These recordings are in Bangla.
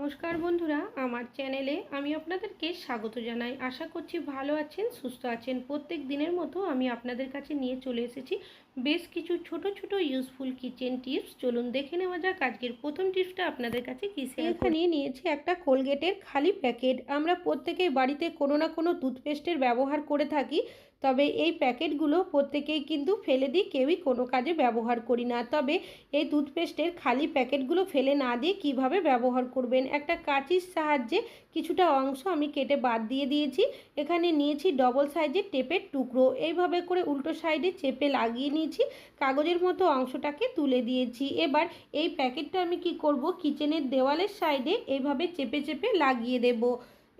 নমস্কার বন্ধুরা, আমার চ্যানেলে আমি আপনাদেরকে স্বাগত জানাই। আশা করছি ভালো আছেন, সুস্থ আছেন। প্রত্যেক দিনের মতো আমি আপনাদের কাছে নিয়ে চলে এসেছি বেশ কিছু ছোট ছোট ইউজফুল কিচেন টিপস চলুন দেখে নেওয়া যাক আজকের প্রথম টিপসটা আপনাদের কাছে কি এখানে নিয়েছি একটা কোলগেটের খালি প্যাকেট আমরা প্রত্যেকেই বাড়িতে কোনো না কোনো টুথপেস্টের ব্যবহার করে থাকি তবে এই প্যাকেটগুলো প্রত্যেকেই কিন্তু ফেলে দিই কেউই কোনো কাজে ব্যবহার করি না। তবে এই টুথপেস্টের খালি প্যাকেটগুলো ফেলে না দিয়ে কীভাবে ব্যবহার করবেন? একটা কাঁচির সাহায্যে কিছুটা অংশ আমি কেটে বাদ দিয়ে দিয়েছি। এখানে নিয়েছি ডবল সাইজের টেপের টুকরো। এইভাবে করে উল্টো সাইডে চেপে লাগিয়ে নিয়েছি। কাগজের মতো অংশটাকে তুলে দিয়েছি। এবার এই প্যাকেটটা আমি কি করব? কিচেনের দেওয়ালের সাইডে এইভাবে চেপে চেপে লাগিয়ে দেবো।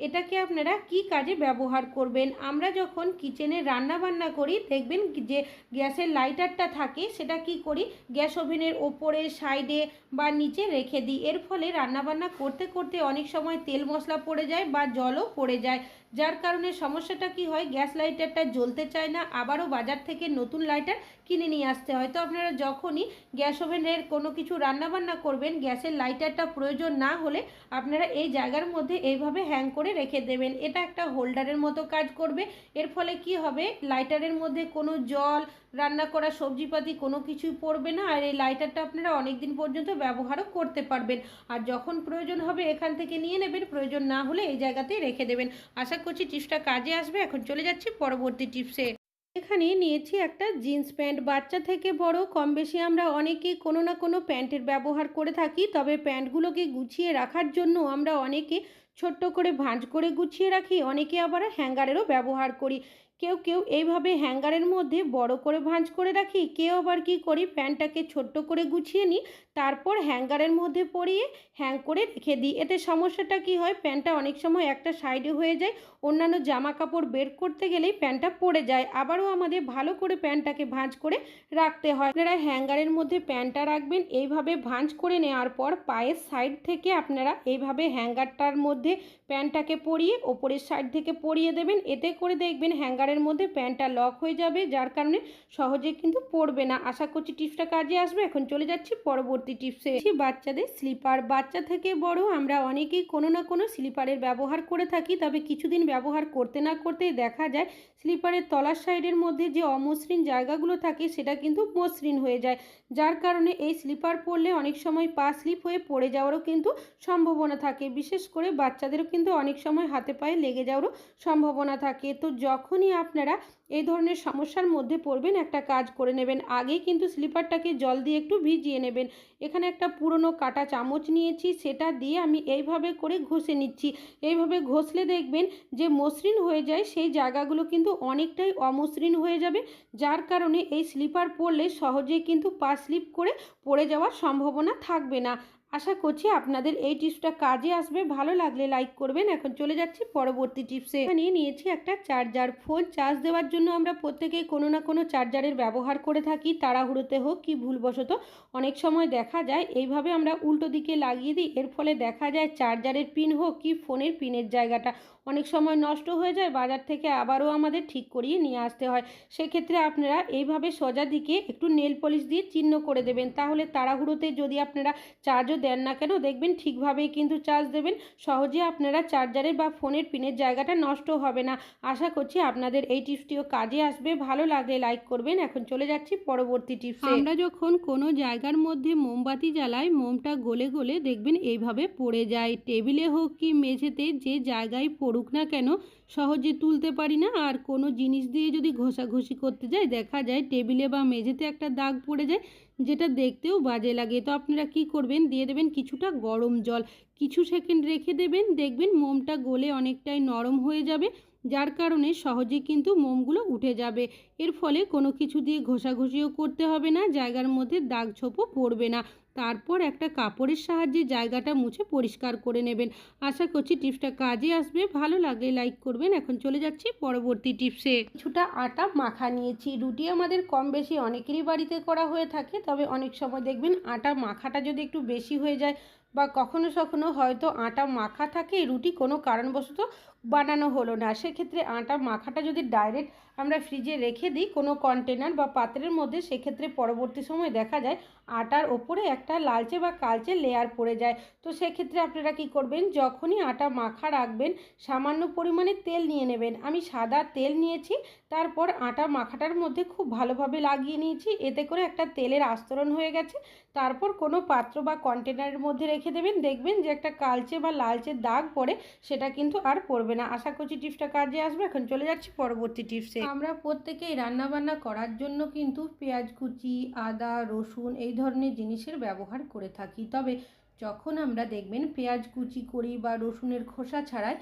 এটাকে আপনারা কি কাজে ব্যবহার করবেন? আমরা যখন কিচেনে রান্না বান্না করি, দেখবেন যে গ্যাসের লাইটারটা থাকে, সেটা কি করি? গ্যাস ওভেনের ওপরে সাইডে বা নিচে রেখে দিই। এর ফলে রান্নাবান্না করতে করতে অনেক সময় তেল মশলা পড়ে যায় বা জলও পড়ে যায়। যার কারণে সমস্যাটা কি হয়, গ্যাস লাইটারটা জ্বলতে চায় না, আবারও বাজার থেকে নতুন লাইটার কিনে নিয়ে আসতে হয়। তো আপনারা যখনই গ্যাস ওভেনের কোনো কিছু রান্নাবান্না করবেন, গ্যাসের লাইটারটা প্রয়োজন না হলে আপনারা এই জায়গার মধ্যে এইভাবে হ্যাং করে রেখে দেবেন। এটা একটা হোল্ডারের মতো কাজ করবে। এর ফলে কি হবে, লাইটারের মধ্যে কোনো জল রান্না করা সবজিপাতি কোনো কিছুই পড়বে না, আর এই লাইটারটা আপনারা অনেক দিন পর্যন্ত ব্যবহারও করতে পারবেন। আর যখন প্রয়োজন হবে এখান থেকে নিয়ে নেবেন, প্রয়োজন না হলে এই জায়গাতেই রেখে দেবেন। আশা করছি টিপসটা কাজে আসবে, এখন চলে যাচ্ছি পরবর্তী টিপসে এখানে নিয়েছি একটা জিন্স প্যান্ট বাচ্চা থেকে বড় কম বেশি আমরা অনেকেই কোনো না কোনো প্যান্টের ব্যবহার করে থাকি, তবে প্যান্টগুলোকে গুছিয়ে রাখার জন্য আমরা অনেকে ছোট্ট করে ভাঁজ করে গুছিয়ে রাখি, অনেকে আবার হ্যাঙ্গারেরও ব্যবহার করি। কেউ কেউ এইভাবে হ্যাঙ্গারের মধ্যে বড় করে ভাঁজ করে রাখি। কেউ আবার কি করি প্যান্টটাকে ছোট্ট করে গুছিয়ে নিই। তারপর হ্যাঙ্গারের মধ্যে পরিয়ে হ্যাং করে রেখে দিই। এতে সমস্যাটা কি হয়? প্যান্টটা অনেক সময় একটা সাইডে হয়ে যায়। অন্যান্য জামা কাপড় বের করতে গেলেই প্যান্টটা পড়ে যায়। আবারও আমাদের ভালো করে প্যান্টটাকে ভাঁজ করে রাখতে হয়। আপনারা হ্যাঙ্গারের মধ্যে প্যান্টটা রাখবেন। এইভাবে ভাঁজ করে নেওয়ার পর পায়ের সাইড থেকে আপনারা এইভাবে হ্যাঙ্গারটার মধ্যে প্যান্টটাকে পরিয়ে ওপরের সাইড থেকে পরিয়ে দেবেন। এতে করে দেখবেন হ্যাঙ্গারের মধ্যে প্যান্টটা লক হয়ে যাবে, যার কারণে সহজে কিন্তু পড়বে না। আশা করছি টিপসটা কাজে আসবে। এখন চলে যাচ্ছি পরবর্তী টিপসে বাচ্চাদের স্লিপার বাচ্চা থেকে বড় আমরা অনেকেই কোনো না কোনো স্লিপারের ব্যবহার করে থাকি, তবে কিছুদিন ব্যবহার করতে না করতে দেখা যায় স্লিপারের তলার সাইডের মধ্যে যে অমসৃণ জায়গাগুলো থাকে, সেটা কিন্তু মসৃণ হয়ে যায়। যার কারণে এই স্লিপার পরলে অনেক সময় পা স্লিপ হয়ে পড়ে যাওয়ারও কিন্তু সম্ভাবনা থাকে। বিশেষ করে বাচ্চাদেরও কিন্তু অনেক সময় হাতে পায়ে লেগে যাওয়ারও সম্ভাবনা থাকে। তো যখনই আপনারা এই ধরনের সমস্যার মধ্যে পড়বেন, একটা কাজ করে নেবেন। আগেই কিন্তু স্লিপারটাকে জল দিয়ে একটু ভিজিয়ে নেবেন। এখানে একটা পুরনো কাটা চামচ নিয়েছি, সেটা দিয়ে আমি এইভাবে করে ঘষে নিচ্ছি। এইভাবে ঘষলে দেখবেন যে মসৃণ হয়ে যায়, সেই জায়গাগুলো কিন্তু অনেকটাই অমসৃণ হয়ে যাবে, যার কারণে এই স্লিপার পরলে সহজেই কিন্তু পা স্লিপ করে পড়ে যাওয়ার সম্ভাবনা থাকবে না। আশা করছি আপনাদের এই টিপসটা কাজে আসবে। ভালো লাগলে লাইক করবেন। এখন চলে যাচ্ছি পরবর্তী টিপসে। এখানে নিয়েছি একটা চার্জার ফোন চার্জ দেওয়ার জন্য আমরা প্রত্যেকেই কোনো না কোনো চার্জারের ব্যবহার করে থাকি। তাড়াহুড়োতে হোক কি ভুলবশত। অনেক সময় দেখা যায়, এইভাবে আমরা উল্টো দিকে লাগিয়ে দিই। এর ফলে দেখা যায় চার্জারের পিন হোক কি ফোনের পিনের জায়গাটা অনেক সময় নষ্ট হয়ে যায়। বাজার থেকে আবারও আমাদের ঠিক করিয়ে নিয়ে আসতে হয়। সেক্ষেত্রে আপনারা এইভাবে সোজা দিকে একটু নেল পলিশ দিয়ে চিহ্ন করে দেবেন। তাহলে তাড়াহুড়োতে যদি আপনারা চার্জও দেন না কেন দেখবেন ঠিকভাবেই কিন্তু চার্জ দেবেন। সহজে আপনারা চার্জারের বা ফোনের পিনের জায়গাটা নষ্ট হবে না। আশা করছি আপনাদের এই টিপসটিও কাজে আসবে। ভালো লাগলে লাইক করবেন। এখন চলে যাচ্ছি পরবর্তী টিপস। আমরা যখন কোনো জায়গার মধ্যে মোমবাতি জ্বালাই মোমটা গলে গলে দেখবেন এইভাবে পড়ে যায়। টেবিলে হোক কি মেঝেতে যে জায়গায় পড়ুক না কেন সহজে তুলতে পারি না। আর কোনো জিনিস দিয়ে যদি ঘষাঘষি করতে যাই, দেখা যায় টেবিলে বা মেঝেতে একটা দাগ পড়ে যায় যেটা দেখতেও বাজে লাগে। তো আপনারা কি করবেন? দিয়ে দেবেন কিছুটা গরম জল। কিছু সেকেন্ড রেখে দেবেন। দেখবেন মোমটা গলে অনেকটাই নরম হয়ে যাবে, যার কারণে সহজে কিন্তু মোমগুলো উঠে যাবে। এর ফলে কোনো কিছু দিয়ে ঘষাঘষিও করতে হবে না, জায়গার মধ্যে দাগ ছোপও পড়বে না। তারপর একটা কাপড়ের সাহায্যে জায়গাটা মুছে পরিষ্কার করে নেবেন। আশা করছি টিপসটা কাজে আসবে। ভালো লাগলে লাইক করবেন। এখন চলে যাচ্ছি পরবর্তী টিপসে। কিছুটা আটা মাখা নিয়েছি। রুটি আমাদের কম বেশি অনেকেরই বাড়িতে করা হয়ে থাকে, তবে অনেক সময় দেখবেন আটা মাখাটা যদি একটু বেশি হয়ে যায় বা কখনো কখনো হয়তো আটা মাখা থাকে, রুটি কোনো কারণবশত বানানো হলো না। সেক্ষেত্রে আটা মাখাটা যদি ডাইরেক্ট আমরা ফ্রিজে রেখে দিই কোনো কন্টেনার বা পাত্রের মধ্যে, সেক্ষেত্রে পরবর্তী সময় দেখা যায় আটার ওপরে একটা লালচে বা কালচে লেয়ার পড়ে যায়। তো সেক্ষেত্রে আপনারা কি করবেন, যখনই আটা মাখা রাখবেন, সামান্য পরিমাণে তেল নিয়ে নেবেন। আমি সাদা তেল নিয়েছি, তারপর আটা মাখাটার মধ্যে খুব ভালোভাবে লাগিয়ে নিয়েছি। এতে করে একটা তেলের আস্তরণ হয়ে গেছে। তারপর কোনো পাত্র বা কন্টেনারের মধ্যে রেখে দেবেন। দেখবেন যে একটা কালচে বা লালচে দাগ পড়ে, সেটা কিন্তু আর পড়বে না। আশা করছি টিপসটা কাজে আসবে। এখন চলে যাচ্ছি পরবর্তী টিপসে আমরা প্রত্যেকেই রান্নাবান্না করার জন্য কিন্তু পেঁয়াজ কুচি, আদা, রসুন এই ধরনের জিনিসের ব্যবহার করে থাকি। তবে যখন আমরা দেখবেন পেঁয়াজ কুচি করি বা রসুনের খোসা ছাড়াই,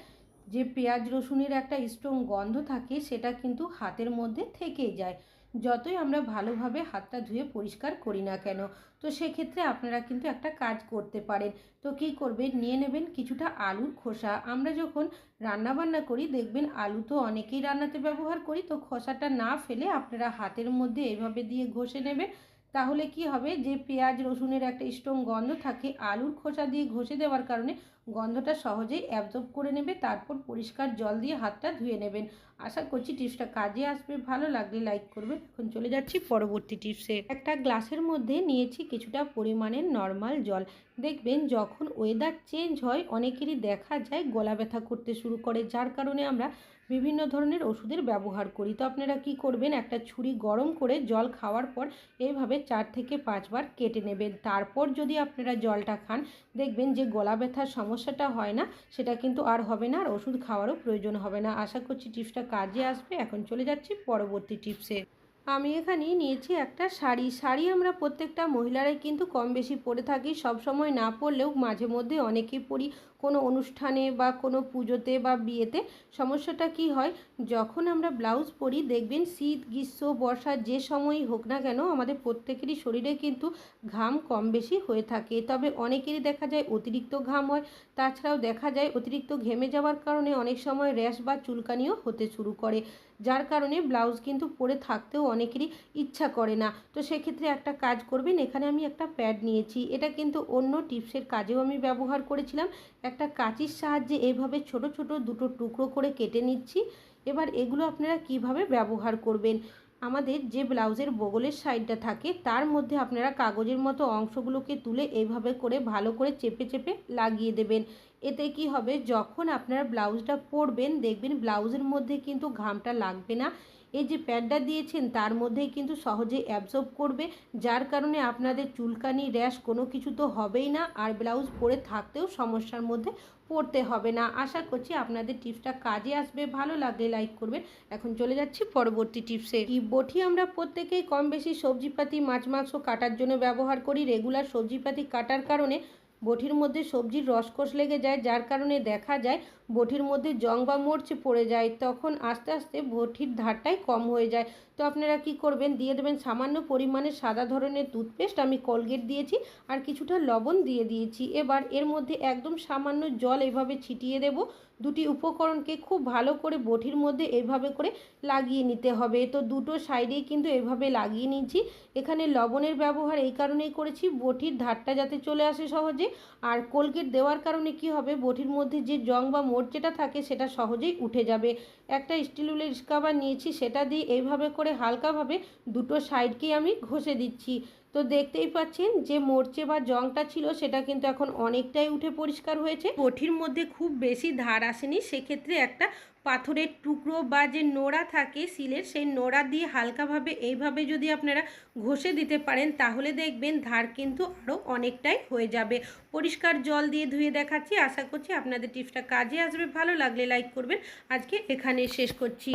যে পেঁয়াজ রসুনের একটা স্ট্রং গন্ধ থাকে, সেটা কিন্তু হাতের মধ্যে থেকেই যায়। যতই আমরা ভালোভাবে হাতটা ধুয়ে পরিষ্কার করি না কেন তো সেক্ষেত্রে আপনারা কিন্তু একটা কাজ করতে পারেন। তো কি করবেন? নিয়ে নেবেন কিছুটা আলুর খোসা। আমরা যখন রান্না বান্না করি, দেখবেন আলু তো অনেকেই রান্নাতে ব্যবহার করি। তো খোসাটা না ফেলে আপনারা হাতের মধ্যে এভাবে দিয়ে ঘষে নেবেন। তাহলে কি হবে? যে পেঁয়াজ, রসুনের একটা স্ট্রং গন্ধ থাকে, আলুর খোসা দিয়ে ঘষে দেওয়ার কারণে গন্ধটা সহজেই অ্যাবজর্ব করে নেবে, তারপর পরিষ্কার জল দিয়ে হাতটা ধুয়ে নেবেন। আশা করছি টিপসটা কাজে আসবে। ভালো লাগলে লাইক করবেন। এখন চলে যাচ্ছি পরবর্তী টিপসে। একটা গ্লাসের মধ্যে নিয়েছি কিছুটা পরিমাণের নর্মাল জল। দেখবেন যখন ওয়েদার চেঞ্জ হয়, অনেকেরই দেখা যায় গলা ব্যথা করতে শুরু করে, যার কারণে আমরা বিভিন্ন ধরনের ওষুধের ব্যবহার করি। তো আপনারা কি করবেন? একটা ছুরি গরম করে জল খাওয়ার পর এইভাবে চার থেকে পাঁচবার কেটে নেবেন। তারপর যদি আপনারা জলটা খান, দেখবেন যে গলা ব্যথার সমস্যাটা হয় না, সেটা কিন্তু আর হবে না, আর ওষুধ খাওয়ারও প্রয়োজন হবে না। আশা করছি টিপসটা কাজে আসবে। এখন চলে যাচ্ছি পরবর্তী টিপসে। আমি এখানে নিয়েছি একটা শাড়ি। শাড়ি আমরা প্রত্যেকটা মহিলারাই কিন্তু কম বেশি পরে থাকি সব সময় না পরলেও মাঝে মধ্যে অনেকেই পরি। কোনো অনুষ্ঠানে বা কোনো পুজোতে বা বিয়েতে সমস্যাটা কি হয়? যখন আমরা ব্লাউজ পরি, দেখবেন শীত, গ্রীষ্ম, বর্ষা যে সময়ই হোক না কেন আমাদের প্রত্যেকেরই শরীরে কিন্তু ঘাম কম বেশি হয়ে থাকে। তবে অনেকেরই দেখা যায় অতিরিক্ত ঘাম হয়। তাছাড়াও দেখা যায় অতিরিক্ত ঘেমে যাওয়ার কারণে অনেক সময় র্যাশ বা চুলকানিও হতে শুরু করে। যার কারণে ব্লাউজ কিন্তু পরে থাকতেও অনেকেরই ইচ্ছা করে না। তো সেক্ষেত্রে একটা কাজ করবেন, এখানে আমি একটা প্যাড নিয়েছি। এটা কিন্তু অন্য টিপসের কাজেও আমি ব্যবহার করেছিলাম। একটা কাঁচির সাহায্যে এইভাবে ছোট ছোট দুটো টুকরো করে কেটে নিচ্ছি। এবার এগুলো আপনারা কীভাবে ব্যবহার করবেন? আমাদের যে ব্লাউজের বগলের সাইডটা থাকে, তার মধ্যে আপনারা কাগজের মতো অংশগুলোকে তুলে এইভাবে করে ভালো করে চেপে চেপে লাগিয়ে দেবেন। এতে কি হবে? যখন আপনারা ব্লাউজটা পরবেন, দেখবেন ব্লাউজের মধ্যে কিন্তু ঘামটা লাগবে না। এই যে প্যাডটা দিয়েছেন, তার মধ্যেই কিন্তু সহজে অ্যাবজর্ব করবে। যার কারণে আপনাদের চুলকানি, র্যাশ কোনো কিছু তো হবেই না, আর ব্লাউজ পরে থাকতেও সমস্যার মধ্যে পড়তে হবে না। আশা করছি আপনাদের টিপসটা কাজে আসবে। ভালো লাগলে লাইক করবেন। এখন চলে যাচ্ছি পরবর্তী টিপসে। কি বটি আমরা প্রত্যেকেই কম বেশি সবজিপাতি, মাছ মাংস কাটার জন্য ব্যবহার করি। রেগুলার সবজিপাতি কাটার কারণে বটির মধ্যে সবজির রসকস লেগে যায়, যার কারণে দেখা যায় বটির মধ্যে জং বা মরচে পড়ে যায়। তখন আস্তে আস্তে বটির ধারটাই কম হয়ে যায়। তো আপনারা কি করবেন? দিয়ে দেবেন সামান্য পরিমাণে সাদা ধরনের টুথপেস্ট আমি কলগেট দিয়েছি আর কিছুটা লবণ দিয়ে দিয়েছি। এবার এর মধ্যে একদম সামান্য জল এভাবে ছিটিয়ে দেব। দুটি উপকরণকে খুব ভালো করে বটির মধ্যে এইভাবে করে লাগিয়ে নিতে হবে। তো দুটো সাইডেই কিন্তু এভাবে লাগিয়ে নিচ্ছি এখানে লবণের ব্যবহার এই কারণেই করেছি, বটির ধারটা যাতে চলে আসে সহজে। আর কোলগেট দেওয়ার কারণে কি হবে? বটির মধ্যে যে জং বা মোট যেটা থাকে, সেটা সহজেই উঠে যাবে। একটা স্টিল উলের স্কাবার নিয়েছি, সেটা দিয়ে এইভাবে করে হালকাভাবে দুটো সাইডকেই আমি ঘষে দিচ্ছি। তো দেখতেই পাচ্ছেন যে মোর্চে বা জংটা ছিল সেটা কিন্তু এখন অনেকটাই উঠে পরিষ্কার হয়েছে। বটির মধ্যে খুব বেশি ধার আসেনি, সেক্ষেত্রে একটা পাথরের টুকরো বা যে নোড়া থাকে সিলের, সেই নোড়া দিয়ে হালকাভাবে এইভাবে যদি আপনারা ঘষে দিতে পারেন, তাহলে দেখবেন ধার কিন্তু আরও অনেকটাই হয়ে যাবে। পরিষ্কার জল দিয়ে ধুয়ে দেখাচ্ছি। আশা করছি আপনাদের টিপসটা কাজে আসবে। ভালো লাগলে লাইক করবেন। আজকে এখানে শেষ করছি।